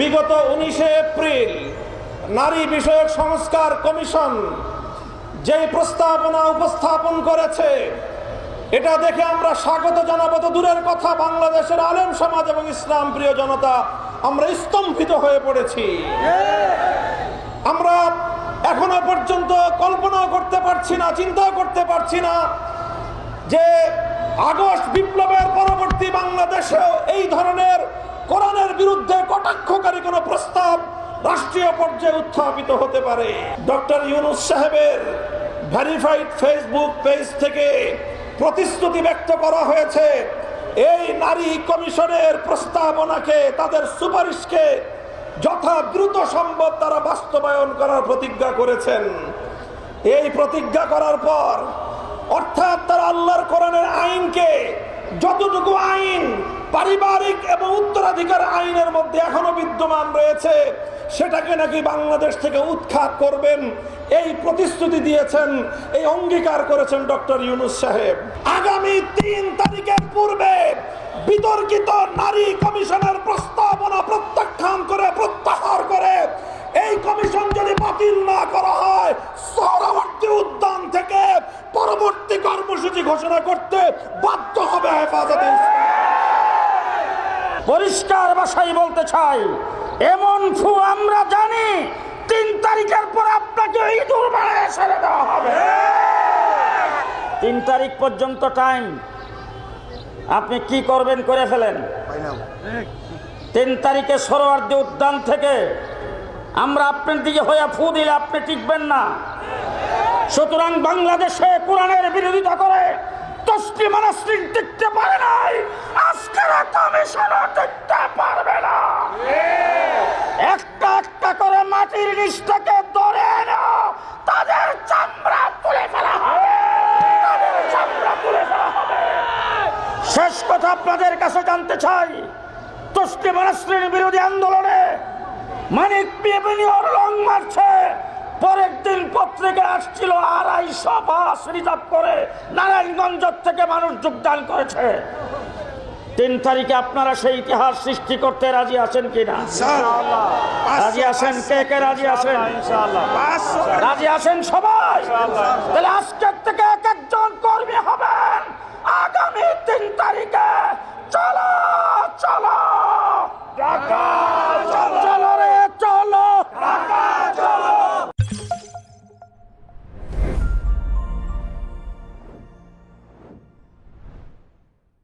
বিগত উনিশে এপ্রিল নারী বিষয়ক সংস্কার কমিশন যেই প্রস্তাবনা উপস্থাপন করেছে, এটা দেখে আমরা স্বাগত জানাব। তো দূরের কথা, বাংলাদেশের আলেম সমাজ এবং ইসলাম প্রিয় জনতা, আমরা স্তম্ভিত হয়ে পড়েছি। আমরা এখনও পর্যন্ত কল্পনা করতে পারছি না চিন্তা করতে পারছি না যে আগস্ট বিপ্লবের পরবর্তী বাংলাদেশেও এই ধরনের কোরআনের বিরুদ্ধে কটাক্ষকারী কোনো প্রস্তাব রাষ্ট্রীয় পর্যায়ে উত্থাপিত হতে পারে? ডক্টর ইউনুস সাহেবের ভেরিফাইড ফেসবুক পেজ থেকে প্রতিশ্রুতি ব্যক্ত করা হয়েছে, এই নারী কমিশনের প্রস্তাবনাকে তাদের সুপারিশকে যথা দ্রুত সম্ভব তারা বাস্তবায়ন করার প্রতিজ্ঞা করেছেন। এই প্রতিজ্ঞা করার পর অর্থাৎ তারা আল্লাহর কোরআনের আইনকে যতটুকু আইন পারিবারিক এবং উত্তরাধিকার আইনের মধ্যে এখনও বিদ্যমান রয়েছে, সেটাকে নাকি বাংলাদেশ থেকে উৎখাত করবেন। এই প্রতিশ্রুতি দিয়েছেন, এই অঙ্গীকার করেছেন ডক্টর ইউনুস সাহেব। আগামী তিন তারিখের পূর্বে বিতর্কিত নারী কমিশনের প্রস্তাবনা প্রত্যাখ্যান করে, প্রত্যাহার করে, এই কমিশন যদি বাতিল না করা হয় সৌরবর্তী উদ্যান থেকে পরবর্তী কর্মসূচি ঘোষণা করতে বাধ্য হবে হেফাজতে। পরিষ্কার ভাষায় বলতে চাই এমন ফু আমরা জানি তিন তারিখের পর আপনাকে ইঁদুর মারে ছেড়ে দেওয়া হবে। তিন তারিখ পর্যন্ত টাইম আপনি কি করবেন করে ফেলেন? তিন তারিখে সরোয়ার্দী উদ্যান থেকে আমরা আপনার দিকে হয়ে ফু দিলে আপনি টিকবেন না। সুতরাং বাংলাদেশে কোরআনের বিরোধিতা করে টিকতে পারে টিকতে পারবে না। একটা একটা করে মাটির ধরে এনো তাদের চামড়া ফেলা চামড়া শেষ কথা আপনাদের কাছে জানতে চাই তসলি মানাসলিন বিরোধী আন্দোলনে মানিক লং মারছে। পরের দিন পত্রিকা আসছিল আড়াইশো বাস রিজার্ভ করে নারায়ণগঞ্জ থেকে মানুষ যোগদান করেছে। তিন তারিখে আপনারা সেই ইতিহাস সৃষ্টি করতে রাজি আছেন কিনা রাজি আছেন কে কে রাজি আছেন? রাজি আছেন সবাই? তাহলে আজকের থেকে এক একজন কর্মী তারিখে